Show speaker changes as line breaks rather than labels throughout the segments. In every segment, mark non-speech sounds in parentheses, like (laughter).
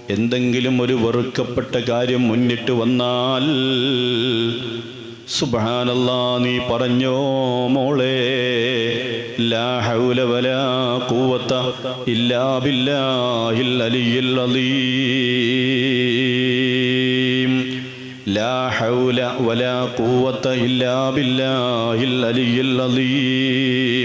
എന്തെങ്കിലും ഒരു വെറുക്കപ്പെട്ട കാര്യം മുന്നിട്ട് വന്നാൽ സുബാനല്ലാ നീ പറഞ്ഞോ മോളെ ലാ ഹൗല വലാ കൂവത്ത ഇല്ലാ ബില്ലാഹിൽ അലിയിൽ അലീം. ലാ ഹൗല വലാ കൂവത്ത ഇല്ലാ ബില്ലാഹിൽ അലിയിൽ അലീം.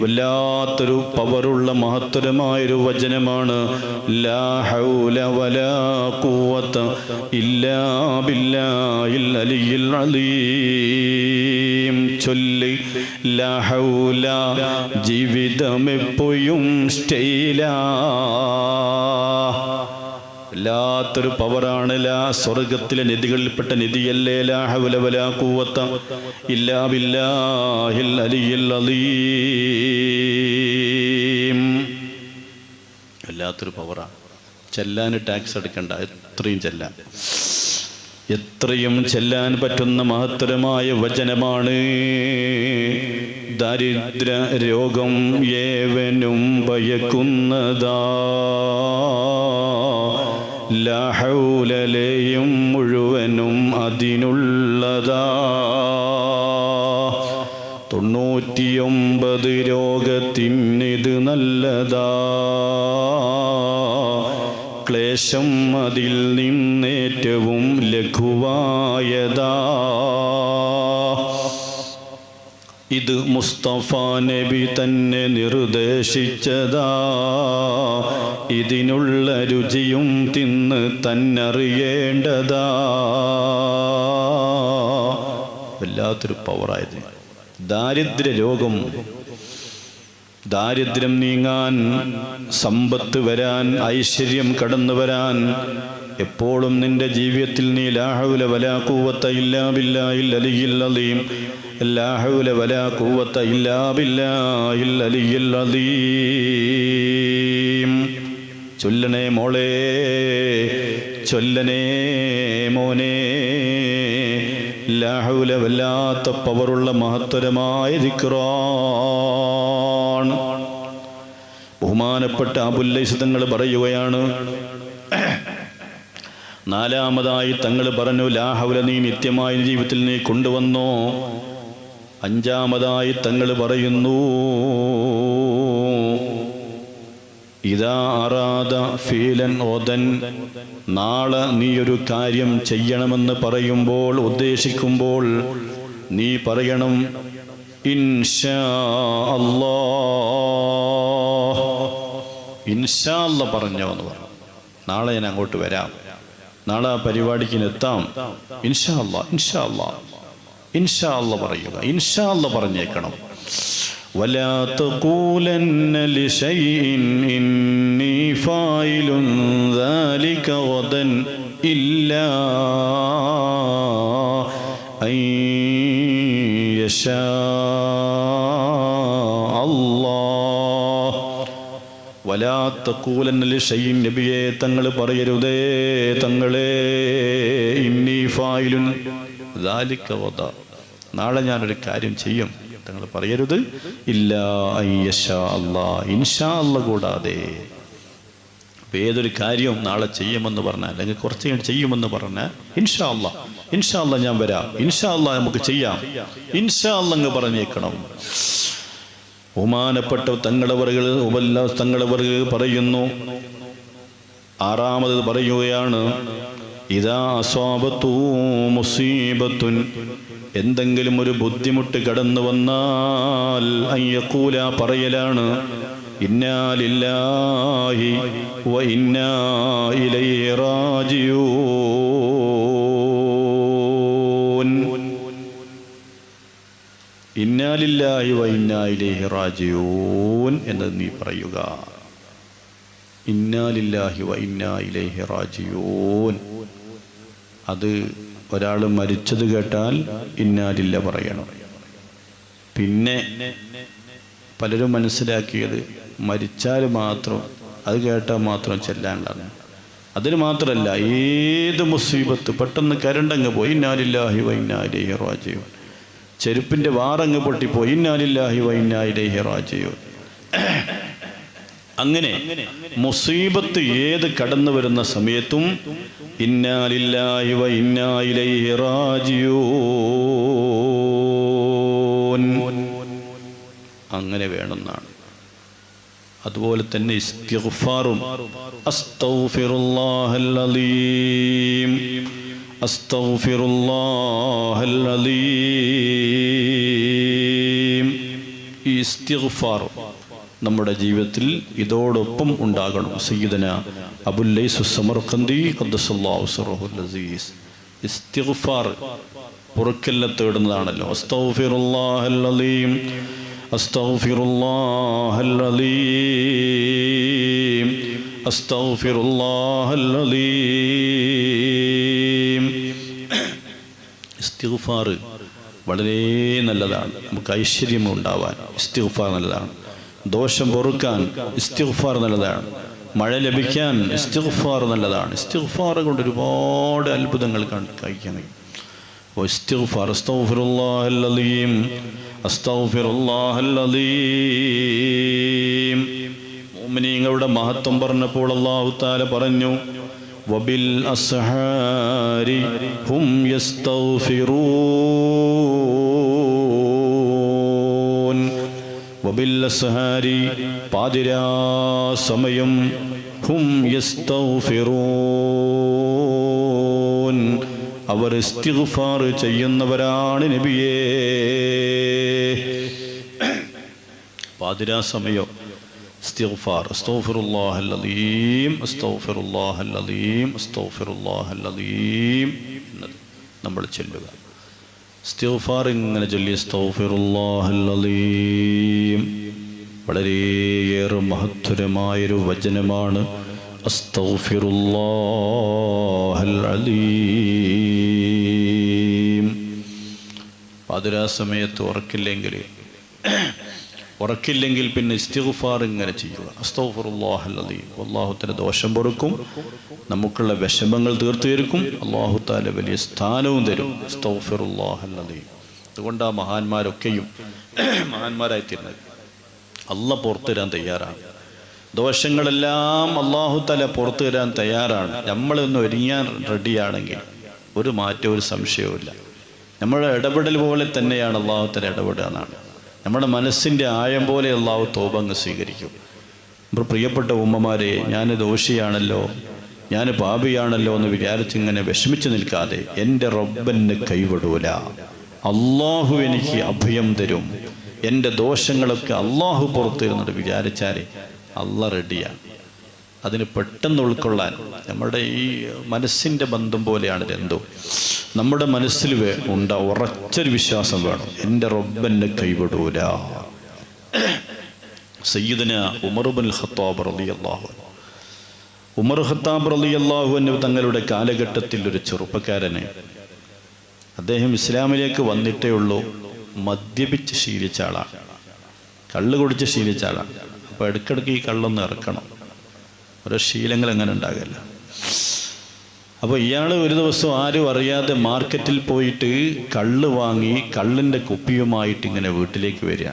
വല്ലാത്തൊരു പവറുള്ള മഹത്തരമായൊരു വചനമാണ്. ലാ ഹൗല വലാ ഖുവത ഇല്ലാ ബില്ലാഹിൽ അലിയിൽ അലീം. ചൊല്ലി ലാ ഹൗല സ്റ്റൈലാ. വല്ലാത്തൊരു പവറാണ് ലാ സ്വർഗത്തിലെ നിധികളിൽപ്പെട്ട നിധിയല്ലേ ലാ കൂവത്ത ഇല്ലാ ബില്ലാഹിൽ അലിയിൽ അലീം. വല്ലാത്തൊരു പവറാണ് ചെല്ലാൻ ടാക്സ് എടുക്കണ്ട എത്രയും ചെല്ലാൻ എത്രയും ചെല്ലാൻ പറ്റുന്ന മഹത്തരമായ വചനമാണ്. ദരിദ്ര രോഗം ഏവനും ഭയക്കുന്നതാ. ലഹൗലലയും മുഴുവനും അതിനുള്ളതാ. തൊണ്ണൂറ്റിയൊമ്പത് രോഗത്തിനിത് നല്ലതാ. ക്ലേശം അതിൽ നിന്നേറ്റവും ലഘുവായതാ. ഇത് മുസ്തഫ നബി തന്നെ നിർദ്ദേശിച്ചതാ. ഇതിനുള്ള രുചിയും തിന്ന് തന്നറിയേണ്ടതാ. വല്ലാത്തൊരു പവറായത്. ദാരിദ്ര്യ രോഗം ദാരിദ്ര്യം നീങ്ങാൻ സമ്പത്ത് വരാൻ ഐശ്വര്യം കടന്നു വരാൻ എപ്പോഴും നിന്റെ ജീവിതത്തിൽ നീ ലാഹുല വലാ കൂവത്ത ഇല്ലാ ബില്ലാഹിൽ അലിയിൽ അലീം ലാഹുല വലാ കൂവത്ത ഇല്ലാ ബില്ലാഹിൽ അലിയിൽ അലീം ചൊല്ലണേ മോളെ ചൊല്ലനേ മോനെ. ലാഹുല വല്ലാത്ത പവറുള്ള മഹത്തരമായ ദിക്റാണ് ബഹുമാനപ്പെട്ട അബുല്ലൈസ് തങ്ങൾ പറയുകയാണ് നാലാമതായി തങ്ങൾ പറഞ്ഞു ലാഹവല നീ നിത്യമായ ജീവിതത്തിൽ നീ കൊണ്ടുവന്നോ. അഞ്ചാമതായി തങ്ങൾ പറയുന്നു ഇതാ അറാദ ഫീലൻ ഓതൻ നാളെ നീ ഒരു കാര്യം ചെയ്യണമെന്ന് പറയുമ്പോൾ ഉദ്ദേശിക്കുമ്പോൾ നീ പറയണം ഇൻഷാ പറഞ്ഞോ എന്ന് പറഞ്ഞു. നാളെ ഞാൻ അങ്ങോട്ട് വരാം. നാളെ ആ പരിപാടിക്ക് എത്താം ഇൻഷാ അല്ലാ ഇൻഷാ അല്ലാ ഇൻഷാ അല്ല പറയുക ഇൻഷാ അല്ല പറഞ്ഞേക്കണം ولا تقولن لشيء إني فاعل ذلك غدا إلا നബിയെ തങ്ങൾ പറയരുതേ തങ്ങളെ. ഇന്നി നാളെ ഞാനൊരു കാര്യം ചെയ്യും. തങ്ങൾ പറയരുത്. ഇല്ല അയ്യഷാ അല്ലാ. ഇൻഷാ അല്ല കൂടാതെ. ഏതൊരു കാര്യവും നാളെ ചെയ്യുമെന്ന് പറഞ്ഞാൽ അല്ലെങ്കിൽ കുറച്ച് ഞാൻ ചെയ്യുമെന്ന് പറഞ്ഞാൽ ഇൻഷാ അല്ല. ഇൻഷാ അല്ല ഞാൻ വരാം. ഇൻഷാ അല്ല നമുക്ക് ചെയ്യാം. ഇൻഷാ അല്ല അങ്ങ് പറഞ്ഞേക്കണം. ബഹുമാനപ്പെട്ട തങ്ങളവറുകൾ ഉപല്ല തങ്ങളവറുകൾ പറയുന്നു. ആറാമത് പറയുകയാണ് ഇതാ അസ്വാപത്തൂ മുസീബത്തുൻ. എന്തെങ്കിലും ഒരു ബുദ്ധിമുട്ട് കടന്നു വന്നാൽ അയ്യക്കൂല പറയലാണ് ഇന്നാലില്ലാഹി വ ഇന്നാ റാജിയൂൻ ഇന്നാലില്ലാഹി വ ഇന്നാ ഇലൈഹി റാജിയൂൻ എന്ന് നീ പറയുക. ഇന്നാലില്ലാഹി വ ഇന്നാ ഇലൈഹി റാജിയൂൻ അത് ഒരാൾ മരിച്ചത് കേട്ടാൽ ഇന്നാലില്ല പറയണം. പിന്നെ പലരും മനസ്സിലാക്കിയത് മരിച്ചാൽ മാത്രം അത് കേട്ടാൽ മാത്രം ചെല്ലാനുള്ളതാണ്. അതിന് മാത്രമല്ല ഏത് മുസീബത്ത് പെട്ടെന്ന് കരണ്ടങ്ങ് പോയി ഇന്നാലില്ലാഹി വൈനാലിഹി റാജയോ ചെരുപ്പിന്റെ വാറങ്ങ് പൊട്ടിപ്പോയി. ഇന്നാലില്ലാഹി വൈനാലിഹി റാജയോ അങ്ങനെ മുസീബത്ത് ഏത് കടന്നു വരുന്ന സമയത്തും ഇന്നാലില്ലാഹി വ ഇന്നാ ഇലൈഹി റാജിഊൻ. അങ്ങനെ വേണമെന്നാണ്. അതുപോലെ തന്നെ ഇസ്തിഗ്ഫാറും അസ്തഗ്ഫിറുല്ലാഹൽ അലീം അസ്തഗ്ഫിറുല്ലാഹൽ അലീം العظيم ഇസ്തിഗ്ഫാർ നമ്മുടെ ജീവിതത്തിൽ ഇതോടൊപ്പം ഉണ്ടാകണം. സയ്യിദന അബുല്ലൈസു സറഹുൽ അസീസ്. ഇസ്തിഗ്ഫാർ പുറക്കെല്ലാം തേടുന്നതാണല്ലോ. അസ്തഗ്ഫിറുല്ലാഹൽ അലീം അസ്തഗ്ഫിറുല്ലാഹൽ അലീം അസ്തഗ്ഫിറുല്ലാഹൽ അലീം ഇസ്തിഗ്ഫാർ വളരെ നല്ലതാണ്. നമുക്ക് ഐശ്വര്യം ഉണ്ടാവാൻ ഇസ്തിഗ്ഫാർ നല്ലതാണ്. ദോഷം പൊറുക്കാൻ ഇസ്തിഗ്ഫാർ നല്ലതാണ്. മഴ ലഭിക്കാൻ ഇസ്തിഗ്ഫാർ നല്ലതാണ്. ഇസ്തിഗ്ഫാർ കൊണ്ട് ഒരുപാട് അത്ഭുതങ്ങൾ കഴിക്കാൻ അലീം മുഅ്മിനീങ്ങളുടെ മഹത്വം പറഞ്ഞപ്പോൾ അല്ലാഹു തആല പറഞ്ഞു ഹും യസ്തഗ്ഫിറൂൻ വബിൽ അസ്ഹാരി പാതിരാ സമയം ഹും യസ്തൗഫിറൂൻ അവർ ഇസ്തിഗ്ഫാർ ചെയ്യുന്നവരാണ് നബിയേ. പാതിരാ സമയം ഇസ്തിഗ്ഫാർ. അസ്തഗ്ഫിറുല്ലാഹൽ അലീം അസ്തഗ്ഫിറുല്ലാഹൽ അലീം അസ്തഗ്ഫിറുല്ലാഹൽ അലീം എന്നത് നമ്മൾ ചൊല്ലുക. ഇസ്തിഗ്ഫാർ ഇങ്ങനെ ചൊല്ലി അസ്തഗ്ഫിറുല്ലാഹൽ അലീം വളരെയേറെ മഹത്വരമായൊരു വചനമാണ് അസ്തഗ്ഫിറുല്ലാഹൽ അലീം പാതിരാ സമയത്ത് ഉറക്കില്ലെങ്കിൽ ഉറക്കില്ലെങ്കിൽ പിന്നെ ഇസ്തിഗ്ഫാർ ഇങ്ങനെ ചെയ്യുക. അസ്തഗ്ഫിറുല്ലാഹൽ അലീം അള്ളാഹുത്തിന്റെ ദോഷം പൊറുക്കും. നമുക്കുള്ള വിഷമങ്ങൾ തീർത്തു തീർക്കും അള്ളാഹു താല വലിയ സ്ഥാനവും തരും. അസ്തഗ്ഫിറുല്ലാഹൽ അലീം അതുകൊണ്ട് ആ മഹാന്മാരൊക്കെയും (clears throat) മഹാന്മാരായിത്തീരുന്നത് അല്ല പുറത്തു തരാൻ തയ്യാറാണ്. ദോഷങ്ങളെല്ലാം അള്ളാഹു തല പുറത്തു തരാൻ തയ്യാറാണ്. നമ്മളൊന്ന് ഒരുങ്ങാൻ റെഡിയാണെങ്കിൽ ഒരു മാറ്റവും ഒരു സംശയവുമില്ല. നമ്മുടെ ഇടപെടൽ പോലെ തന്നെയാണ് അള്ളാഹു തല ഇടപെടുക എന്നാണ്. നമ്മുടെ മനസ്സിന്റെ ആയം പോലെ അള്ളാഹു തോപങ്ങ് സ്വീകരിക്കും. നമ്മുടെ പ്രിയപ്പെട്ട ഉമ്മമാരെ ഞാൻ ദോഷിയാണല്ലോ ഞാൻ പാപിയാണല്ലോ എന്ന് വിചാരിച്ചിങ്ങനെ വിഷമിച്ചു നിൽക്കാതെ എന്റെ റബ്ബന് കൈവിടൂല. അള്ളാഹു എനിക്ക് അഭയം തരും. എന്റെ ദോഷങ്ങളൊക്കെ അള്ളാഹു പുറത്തു തരുന്നുണ്ട് വിചാരിച്ചാൽ അല്ല റെഡിയാണ് അതിന് പെട്ടെന്ന് ഉൾക്കൊള്ളാൻ നമ്മുടെ ഈ മനസ്സിന്റെ ബന്ധം പോലെയാണ് എന്തോ നമ്മുടെ മനസ്സിൽ ഉണ്ട ഉറച്ചൊരു വിശ്വാസം വേണം. എന്റെ റബ്ബെന്നെ കൈവിടൂല. സയ്യിദിന് ഉമറുബുൽ ഖത്താബ് റളിയല്ലാഹു അള്ളാഹു ഉമർ ഖത്താബ് റളിയല്ലാഹു അൻഹു തങ്ങളുടെ കാലഘട്ടത്തിൽ ഒരു ചെറുപ്പക്കാരനെ അദ്ദേഹം ഇസ്ലാമിലേക്ക് വന്നിട്ടേ ഉള്ളൂ. മദ്യപിച്ച് ശീലിച്ച ആളാണ്. കള്ള് കുടിച്ച് ശീലിച്ച ആളാണ്. അപ്പോൾ ഇടയ്ക്കിടയ്ക്ക് ഈ കള്ളൊന്ന് ഇറക്കണം. ഓരോ ശീലങ്ങൾ എങ്ങനെ ഉണ്ടാകില്ല. അപ്പോൾ ഇയാൾ ഒരു ദിവസം ആരും അറിയാതെ മാർക്കറ്റിൽ പോയിട്ട് കള്ള് വാങ്ങി കള്ളിന്റെ കുപ്പിയുമായിട്ട് ഇങ്ങനെ വീട്ടിലേക്ക് വരിക.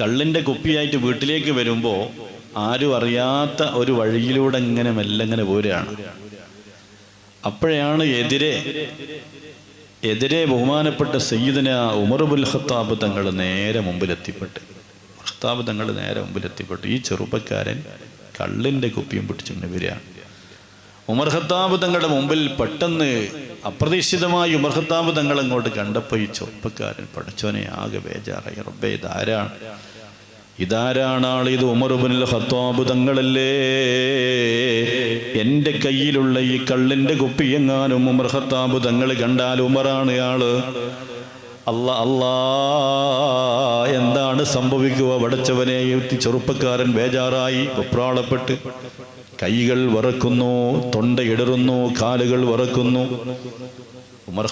കള്ളിന്റെ കുപ്പിയായിട്ട് വീട്ടിലേക്ക് വരുമ്പോൾ ആരും അറിയാത്ത ഒരു വഴിയിലൂടെ ഇങ്ങനെ മെല്ലങ്ങനെ പോരുകയാണ്. അപ്പോഴാണ് എതിരെ എതിരെ ബഹുമാനപ്പെട്ട സയ്യിദിന ഉമർബുൽ ഖത്താബ് തങ്ങൾ നേരെ മുമ്പിലെത്തിപ്പെട്ട്. ഖത്താബ് തങ്ങൾ നേരെ മുമ്പിലെത്തിപ്പെട്ട്. ഈ ചെറുപ്പക്കാരൻ കള്ളിന്റെ കുപ്പിയും പിടിച്ചിങ്ങനെ വരികയാണ്. ഉമർ ഖത്താബ് തങ്ങളുടെ മുമ്പിൽ പെട്ടെന്ന് അപ്രതീക്ഷിതമായി ഉമർ ഖത്താബ് തങ്ങൾ അങ്ങോട്ട് കണ്ടപ്പോൾ ഈ ചെറുപ്പക്കാരൻ പഠിച്ചോനെ ആകെ ബേജാറായി. റബ്ബേ ഇതാരാണ്? ഇതാരാണ് ആൾ ഇത് ഉമറുബിൻ ഖത്താബ് തങ്ങളല്ലേ? എന്റെ കയ്യിലുള്ള ഈ കള്ളിന്റെ കുപ്പി എങ്ങാനും ഉമർ ഖത്താബ് തങ്ങൾ കണ്ടാൽ ഉമറാണ് ആൾ. അല്ല അല്ലാ എന്താണ് സംഭവിക്കുക? വടച്ചവനെ ചെറുപ്പക്കാരൻ ബേജാറായി വെപ്രാളപ്പെട്ട്. കൈകൾ വറക്കുന്നു തൊണ്ട ഇടറുന്നു കാലുകൾ വറക്കുന്നു. ഉമർ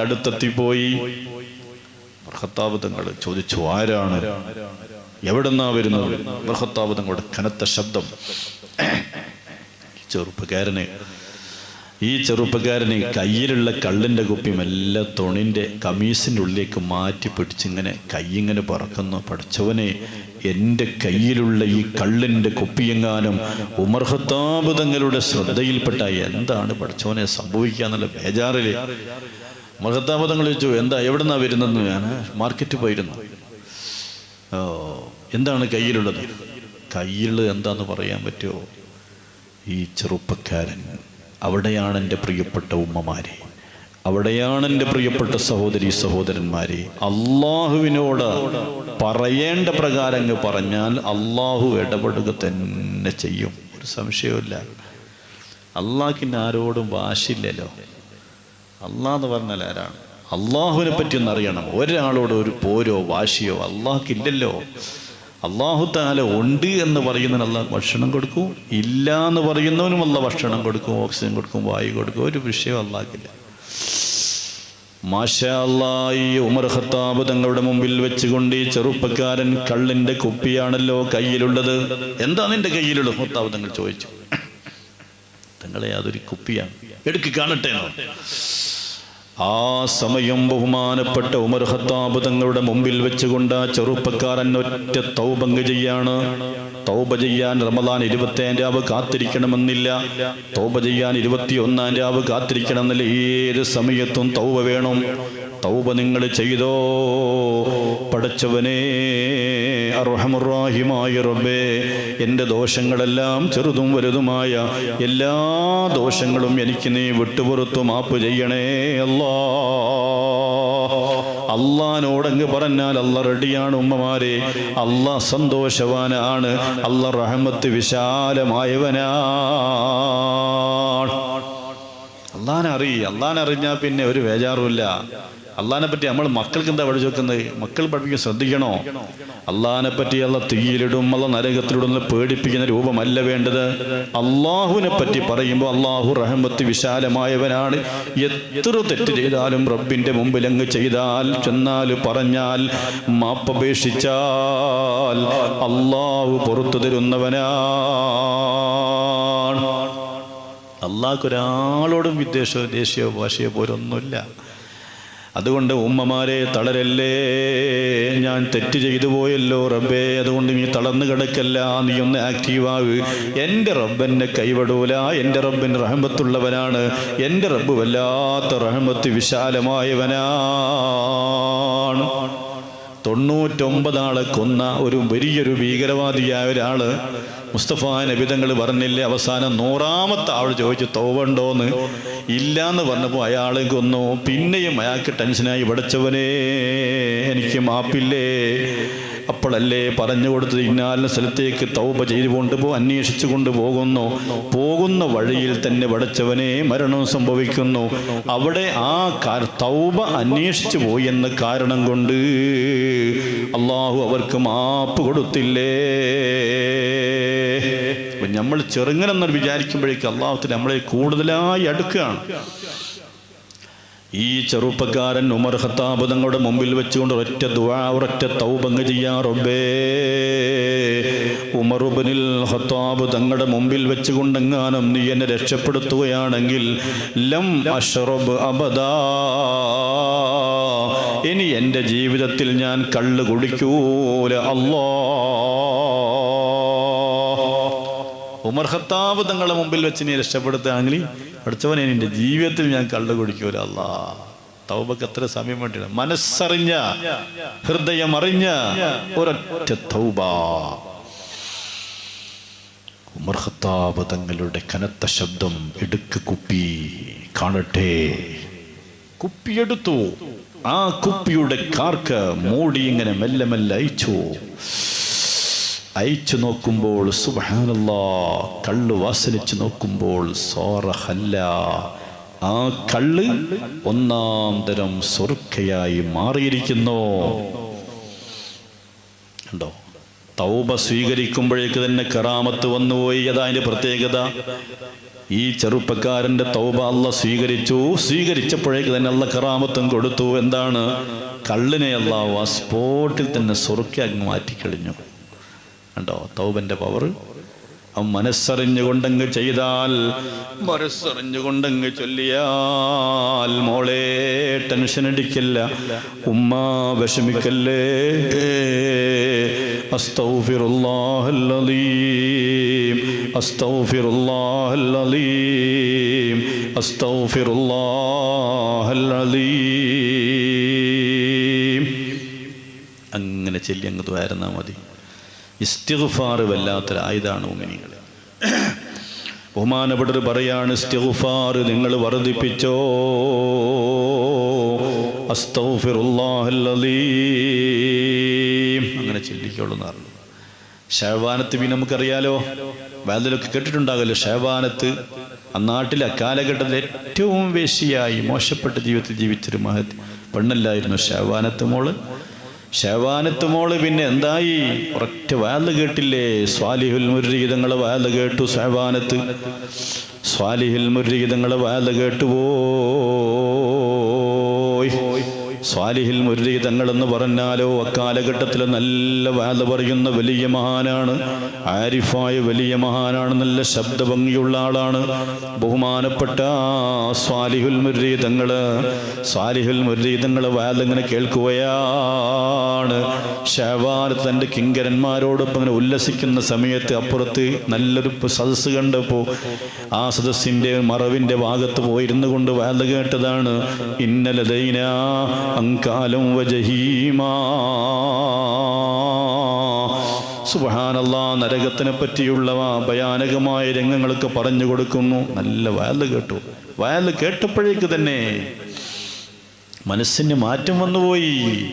അടുത്തെത്തിപ്പോയി. തങ്ങൾ ചോദിച്ചു ആരാണ്? എവിടെന്നാ വരുന്നത്? തങ്ങളുടെ കനത്ത ശബ്ദം. ചെറുപ്പക്കാരന് ഈ ചെറുപ്പക്കാരന് കയ്യിലുള്ള കള്ളിന്റെ കുപ്പി മെല്ലെ തുണിന്റെ കമീസിന്റെ ഉള്ളിലേക്ക് മാറ്റി പിടിച്ചിങ്ങനെ കൈയിങ്ങനെ പറക്കുന്നു. പഠിച്ചവനെ എന്റെ കയ്യിലുള്ള ഈ കള്ളിന്റെ കുപ്പിയെങ്ങാനും ഉമർ ഖത്താബ് തങ്ങളുടെ ശ്രദ്ധയിൽപ്പെട്ട എന്താണ് പഠിച്ചവനെ സംഭവിക്കുക എന്നുള്ള ബേജാറിൽ ഉമർ ഖത്താബ് തങ്ങൾ ചോദിച്ചു എന്താ എവിടെന്നാ വരുന്നതെന്ന് ഞാൻ? മാർക്കറ്റിൽ പോയിരുന്നു. ഓ എന്താണ് കയ്യിലുള്ളത്? കയ്യിലുള്ളത് എന്താന്ന് പറയാൻ പറ്റുമോ? ഈ ചെറുപ്പക്കാരൻ അവിടെയാണ് എന്റെ പ്രിയപ്പെട്ട ഉമ്മമാരെ. അവിടെയാണ് എന്റെ പ്രിയപ്പെട്ട സഹോദരി സഹോദരന്മാരെ. അള്ളാഹുവിനോട് പറയേണ്ട പ്രകാരം പറഞ്ഞാൽ അള്ളാഹു ഇടപെടുക തന്നെ ചെയ്യും. ഒരു സംശയവുമില്ല. അള്ളാഹിന് ആരോടും വാശില്ലല്ലോ അള്ളാഹ് എന്ന് പറഞ്ഞാൽ ആരാണ്? അള്ളാഹുവിനെ പറ്റി ഒന്നറിയണം ഒരാളോട് ഒരു പോരോ വാശിയോ അള്ളാഹ്ക്കില്ലല്ലോ അള്ളാഹു താല ഉണ്ട് എന്ന് പറയുന്നതിന് അള്ളാഹ് ഭക്ഷണം കൊടുക്കും. ഇല്ല എന്ന് പറയുന്നവനും അല്ല ഭക്ഷണം കൊടുക്കും ഓക്സിജൻ കൊടുക്കും വായു കൊടുക്കും. ഒരു വിഷയം അല്ലാക്കില്ല മാഷാ അല്ലാ ഉമർ ഖത്താബ് തങ്ങളുടെ മുമ്പിൽ വെച്ചുകൊണ്ട് ഈ ചെറുപ്പക്കാരൻ കള്ളിന്റെ കുപ്പിയാണല്ലോ കയ്യിലുള്ളത്. എന്താ നിന്റെ കയ്യിലുള്ളത് ഖത്താബ് തങ്ങൾ ചോദിച്ചു. തങ്ങളെ അതൊരു കുപ്പിയാണ്. എടുക്കി കാണട്ടെ. ആ സമയം ബഹുമാനപ്പെട്ട ഉമർ ഖത്താബ് തങ്ങളുടെ മുമ്പിൽ വെച്ചുകൊണ്ട് ആ ചെറുപ്പക്കാരൻ ഒറ്റ തൗബങ്ക് ചെയ്യാണ്. തൗബ ചെയ്യാൻ റമദാൻ ഇരുപത്തേഴാം രാവ് കാത്തിരിക്കണമെന്നില്ല. തൗബ ചെയ്യാൻ ഇരുപത്തിയൊന്നാം രാവ് കാത്തിരിക്കണമെന്നില്ല. ഏത് സമയത്തും തൗബ വേണം. തൗബ നിങ്ങൾ ചെയ്തോ? പടച്ചവനെ അർഹമുറാഹിമായ റബ്ബേ എന്റെ ദോഷങ്ങളെല്ലാം ചെറുതും വലുതുമായ എല്ലാ ദോഷങ്ങളും എനിക്ക് നീ വിട്ടുപുറത്തു മാപ്പ് ചെയ്യണേ അല്ലാ. അള്ളഹാനോടങ്ങ് പറഞ്ഞാൽ അല്ല റെഡിയാണ് ഉമ്മമാരെ. അല്ല സന്തോഷവാനാണ്. അല്ല റഹമത്ത് വിശാലമായവനാണ്. അള്ളഹാനെ അള്ളഹാനറിഞ്ഞാൽ പിന്നെ ഒരു ബേജാറുമില്ല. അള്ളഹാനെ പറ്റി നമ്മൾ മക്കൾക്ക് എന്താ വഴി ചോദിക്കുന്നത്? മക്കൾ പഠിപ്പിക്കാൻ ശ്രദ്ധിക്കണോ? അള്ളഹാനെ പറ്റി അള്ള തീയിലിടും അല്ല നരകത്തിലിടും പേടിപ്പിക്കുന്ന രൂപമല്ല വേണ്ടത്. അള്ളാഹുവിനെ പറ്റി പറയുമ്പോൾ അള്ളാഹു റഹമത്ത് വിശാലമായവനാണ്. എത്ര തെറ്റ് ചെയ്താലും റബ്ബിന്റെ മുമ്പിൽ അങ്ങ് ചെയ്താൽ ചെന്നാൽ പറഞ്ഞാൽ മാപ്പപേക്ഷിച്ചാൽ അള്ളാഹു പുറത്തു തരുന്നവനാണ്. അള്ളാഹ്ക്ക് ഒരാളോടും വിദ്വേഷമോ ദേശീയോ ഭാഷയോ പോലൊന്നുമില്ല. അതുകൊണ്ട് ഉമ്മമാരെ തളരല്ലേ? ഞാൻ തെറ്റ് ചെയ്തു പോയല്ലോ റബ്ബേ. അതുകൊണ്ട് നീ തളർന്നു കിടക്കല്ല. നീ ഒന്ന് ആക്റ്റീവാവ് എന്റെ റബ്ബെന്നെ കൈവിടൂല. എന്റെ റബ്ബൻ റഹമത്തുള്ളവനാണ്. എന്റെ റബ്ബ് വല്ലാത്ത റഹമത്ത് വിശാലമായവനാണ്. തൊണ്ണൂറ്റൊമ്പതാളെ കൊന്ന ഒരു വലിയൊരു ഭീകരവാദിയായ ഒരാൾ മുസ്തഫ നബിതങ്ങൾ പറഞ്ഞില്ലേ അവസാനം നൂറാമത്തെ ആൾ ചോദിച്ചു തോവണ്ടോന്ന്? ഇല്ല എന്ന് പറഞ്ഞപ്പോൾ അയാളെ കൊന്നു. പിന്നെയും അയാൾക്ക് ടെൻഷനായി പഠിച്ചവനെ എനിക്ക് മാപ്പില്ലേ? അപ്പോഴല്ലേ പറഞ്ഞു കൊടുത്തത്? ഇന്നാലിന് സ്ഥലത്തേക്ക് തൗപ ചെയ്തു കൊണ്ടുപോ അന്വേഷിച്ചു കൊണ്ടുപോകുന്നു പോകുന്ന. വഴിയിൽ തന്നെ വടച്ചവനെ മരണം സംഭവിക്കുന്നു. അവിടെ ആ തൗബ അന്വേഷിച്ചു പോയി എന്ന കാരണം കൊണ്ട് അള്ളാഹു അവർക്ക് മാപ്പ് കൊടുത്തില്ലേ? നമ്മൾ ചെറുങ്ങനെന്ന് വിചാരിക്കുമ്പോഴേക്ക് അള്ളാഹുത്തിന് നമ്മളെ കൂടുതലായി അടുക്കുകയാണ്. ഈ ചെറുപ്പക്കാരൻ ഉമർ ഖത്താബ് തങ്ങളുടെ മുമ്പിൽ വെച്ചുകൊണ്ട് ഒറ്റ ദുആ ഒരൊറ്റ തൗബങ്ങ് ചെയ്യാ റബ്ബേ. ഉമറുബനിൽ ഖത്താബ് തങ്ങളുടെ മുമ്പിൽ വെച്ചുകൊണ്ടെങ്ങാനും നീ എന്നെ രക്ഷപ്പെടുത്തുകയാണെങ്കിൽ ലം അഷറബ് അബദാ. ഇനി എന്റെ ജീവിതത്തിൽ ഞാൻ കള്ള് കുടിക്കൂല. അല്ലാ. ഉമർ ഖത്താബ് തങ്ങളുടെ മുമ്പിൽ വെച്ച് നീ രക്ഷപ്പെടുത്തുകയാണെങ്കിൽ പഠിച്ചവനെ നിന്റെ ജീവിതത്തിൽ ഞാൻ കള്ളു കുടിക്കൂല അല്ലാ തൗബക്ക് എത്ര സമയം വേണ്ടിയാണ്. മനസ്സറിഞ്ഞ ഹൃദയം അറിഞ്ഞ ഒരൊറ്റ തൗബ. ഉമർ ഖത്താബ് തങ്ങളുടെ കനത്ത ശബ്ദം എടുക്ക് കുപ്പി കാണട്ടെ. കുപ്പിയെടുത്തു. ആ കുപ്പിയുടെ കാർക്ക് മോടി ഇങ്ങനെ മെല്ലെ മെല്ലെ അയച്ചു. അയച്ചു നോക്കുമ്പോൾ സുബഹാനല്ലാ കള്ള് വാസനിച്ച് നോക്കുമ്പോൾ സോറഹല്ല. ആ കള്ള് ഒന്നാം തരം സ്വർക്കയായി മാറിയിരിക്കുന്നു. ഉണ്ടോ തൗബ സ്വീകരിക്കുമ്പോഴേക്ക് തന്നെ കറാമത്ത് വന്നുപോയി അതാ അതിന്റെ പ്രത്യേകത. ഈ ചെറുപ്പക്കാരന്റെ തൗബ അല്ല സ്വീകരിച്ചു. സ്വീകരിച്ചപ്പോഴേക്ക് തന്നെ അല്ല കറാമത്തും കൊടുത്തു. എന്താണ്? കള്ളിനെ അല്ല സ്പോട്ടിൽ തന്നെ സ്വർക്ക അങ്ങ് മാറ്റിക്കഴിഞ്ഞു. കണ്ടോ? തൗബന്റെ പവർ അവൻ മനസ്സറിഞ്ഞുകൊണ്ടങ്ങ് ചെയ്താൽ മനസ്സറിഞ്ഞുകൊണ്ടങ്ങ് ചൊല്ലിയാൽ മോളെ ടെൻഷൻ അടിക്കില്ല. ഉമ്മ വിഷമിക്കല്ലേ? അങ്ങനെ ചെല്ലി അങ്ങ് ദ്വാരുന്നാൽ മതി. ഇസ്തിഗ്ഫാർ വല്ലാത്തൊരായതാണ് ഉമിനികൾ ബഹുമാനപ്പെട്ടർ പറയാണ് ഇസ്തിഗ്ഫാർ നിങ്ങൾ വർദ്ധിപ്പിച്ചോ. അങ്ങനെ ചിന്തിക്കോളൂ എന്ന് പറഞ്ഞു. പിന്നെ നമുക്കറിയാലോ വേദനൊക്കെ കേട്ടിട്ടുണ്ടാകല്ലോ ആ നാട്ടിലെ അക്കാലഘട്ടത്തിൽ ഏറ്റവും വേശിയായി മോശപ്പെട്ട ജീവിതത്തിൽ ജീവിച്ചൊരു മഹത് പെണ്ണല്ലായിരുന്നു ഷഹവാനത്ത് മോൾ. ഷഹവാനത്ത് മോൾ പിന്നെ എന്തായി? ഒറ്റ വാൽ കേട്ടില്ലേ? സ്വാലിഹുൽ മുരീതങ്ങളെ വാൽ കേട്ടു ശവാനത്ത്. സ്വാലിഹുൽ മുരീതങ്ങളെ വാൽ കേട്ടുപോയി സ്വാലിഹിൽ മുരളി തങ്ങളെന്ന് പറഞ്ഞാലോ അക്കാലഘട്ടത്തിൽ നല്ല വാത പറയുന്ന വലിയ മഹാനാണ്. ആരിഫായ വലിയ മഹാനാണ് നല്ല ശബ്ദഭംഗിയുള്ള ആളാണ്. ബഹുമാനപ്പെട്ട സ്വാലിഹുൽ മുരളി തങ്ങൾ സ്വാലിഹുൽ മുരളി തങ്ങൾ വാലിങ്ങനെ ഷവാൻ തന്റെ കിങ്കരന്മാരോടൊപ്പം അങ്ങനെ ഉല്ലസിക്കുന്ന സമയത്ത് അപ്പുറത്ത് നല്ലൊരു സദസ്സ് കണ്ടപ്പോൾ ആ സദസ്സിന്റെ മറവിന്റെ ഭാഗത്ത് പോയിരുന്നു കൊണ്ട് വാൽ കേട്ടതാണ് ഇന്നലതൈന അങ്കാലം വജഹീമാ. സുബഹാനല്ലാ നരകത്തിനെ പറ്റിയുള്ള ഭയാനകമായ രംഗങ്ങളൊക്കെ പറഞ്ഞു കൊടുക്കുന്നു. നല്ല വയൽ കേട്ടു. വയൽ കേട്ടപ്പോഴേക്ക് തന്നെ മനസ്സിന് മാറ്റം വന്നുപോയി.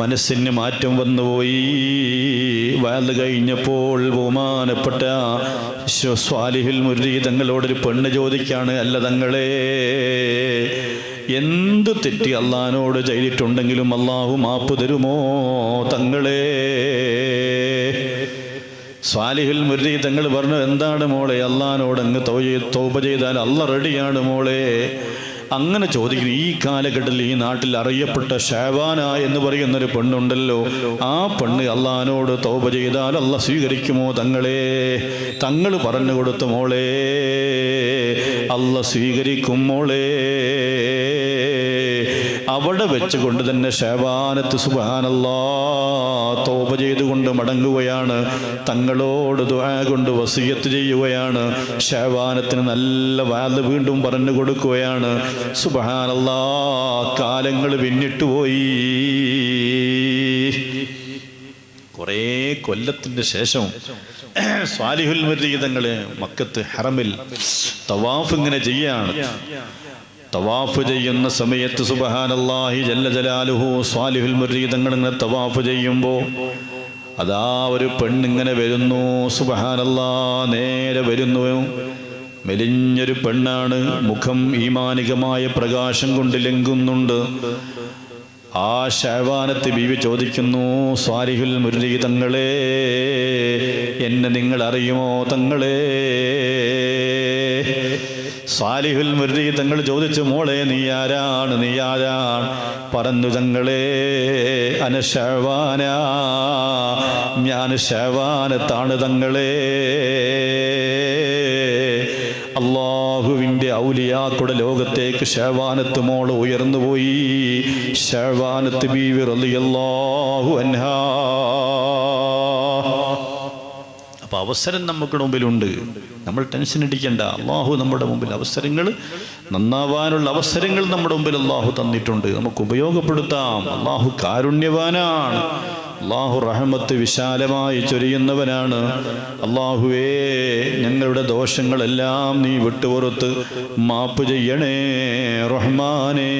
മനസ്സിന് മാറ്റം വന്നുപോയി. വയൽ കഴിഞ്ഞപ്പോൾ ബഹുമാനപ്പെട്ട സ്വാലിഹിൽ മുരളി തങ്ങളോടൊരു പെണ്ണ് ചോദിക്കാണ് അല്ല തങ്ങളെ എന്ത് തെറ്റി അള്ളഹാനോട് ചെയ്തിട്ടുണ്ടെങ്കിലും അള്ളാഹു മാപ്പ് തരുമോ തങ്ങളെ? സ്വാലിഹിൽ മുരളി തങ്ങൾ പറഞ്ഞു എന്താണ് മോളെ അള്ളഹാനോട് അങ്ങ് തൗ ചെയ്ത് തൗബ ചെയ്താൽ അല്ല റെഡിയാണ് മോളെ. അങ്ങനെ ചോദിക്കുന്നു ഈ കാലഘട്ടത്തിൽ ഈ നാട്ടിൽ അറിയപ്പെട്ട ഷാവാന എന്ന് പറയുന്ന ഒരു പെണ്ണുണ്ടല്ലോ. ആ പെണ്ണ് അള്ളഹാനോട് തോപ ചെയ്താൽ അല്ല സ്വീകരിക്കുമോ തങ്ങളെ? തങ്ങൾ പറഞ്ഞു കൊടുത്തു മോളെ അല്ല സ്വീകരിക്കും മോളെ. അവിടെ വെച്ചുകൊണ്ട് തന്നെ ശേവാനത്ത് സുബാനല്ലാ തോപ ചെയ്തുകൊണ്ട് മടങ്ങുകയാണ്. തങ്ങളോട് ദുആ കൊണ്ട് വസീയത്ത് ചെയ്യുകയാണ്. ശേവാനത്തിന് നല്ല വാൽ വീണ്ടും പറഞ്ഞു കൊടുക്കുകയാണ്. സുബാനല്ലാ കാലങ്ങൾ പിന്നിട്ട് പോയി. കുറേ കൊല്ലത്തിന്റെ ശേഷം സ്വാലിഹുൽ മരീതങ്ങൾ മക്കത്ത് ഹറമിൽ തവാഫ് ഇങ്ങനെ ചെയ്യാണ് തവാഫ് ചെയ്യുന്ന സമയത്ത് സുബഹാനല്ലാഹി ജല്ല ജലാലുഹു സ്വാലിഹുൽ മുരീതങ്ങൾ ഇങ്ങനെ തവാഫ് ചെയ്യുമ്പോൾ അതാ ഒരു പെണ്ണിങ്ങനെ വരുന്നു. സുബഹാനല്ലാ നേരെ വരുന്നു. മെലിഞ്ഞൊരു പെണ്ണാണ്. മുഖം ഈമാനികമായ പ്രകാശം കൊണ്ട് ലംഘുന്നുണ്ട് ആ ശവാനത്ത് ബീവി ചോദിക്കുന്നു സ്വാലിഹുൽ മുരളി തങ്ങളെ എന്നെ നിങ്ങൾ അറിയുമോ തങ്ങളെ? സാലിഹുൽ മുരളി തങ്ങൾ ചോദിച്ചു മോളെ നീ ആരാണ്? നീ ആരാണ്? പറഞ്ഞു തങ്ങളെ അന ഷവാന ഞാൻ ശവാനത്താണ് തങ്ങളെ. അള്ളാഹുവിന്റെ ഔലിയാക്കുടെ ലോകത്തേക്ക് ഷവാനത്ത് മോൾ ഉയർന്നുപോയി ഷവാനത്ത് ബീവി റളിയല്ലാഹു അൻഹാ. അപ്പോൾ അവസരം നമുക്ക് മുമ്പിലുണ്ട്. നമ്മൾ ടെൻഷൻ അടിക്കേണ്ട. അള്ളാഹു നമ്മുടെ മുമ്പിൽ അവസരങ്ങൾ നന്നാവാനുള്ള അവസരങ്ങൾ നമ്മുടെ മുമ്പിൽ അള്ളാഹു തന്നിട്ടുണ്ട്. നമുക്ക് ഉപയോഗപ്പെടുത്താം. അള്ളാഹു കാരുണ്യവാനാണ്. അള്ളാഹു റഹമത്ത് വിശാലമായി ചൊരിയുന്നവനാണ്. അള്ളാഹുവേ ഞങ്ങളുടെ ദോഷങ്ങളെല്ലാം നീ വിട്ടുപുറത്ത് മാപ്പ് ചെയ്യണേ റഹ്മാനേ.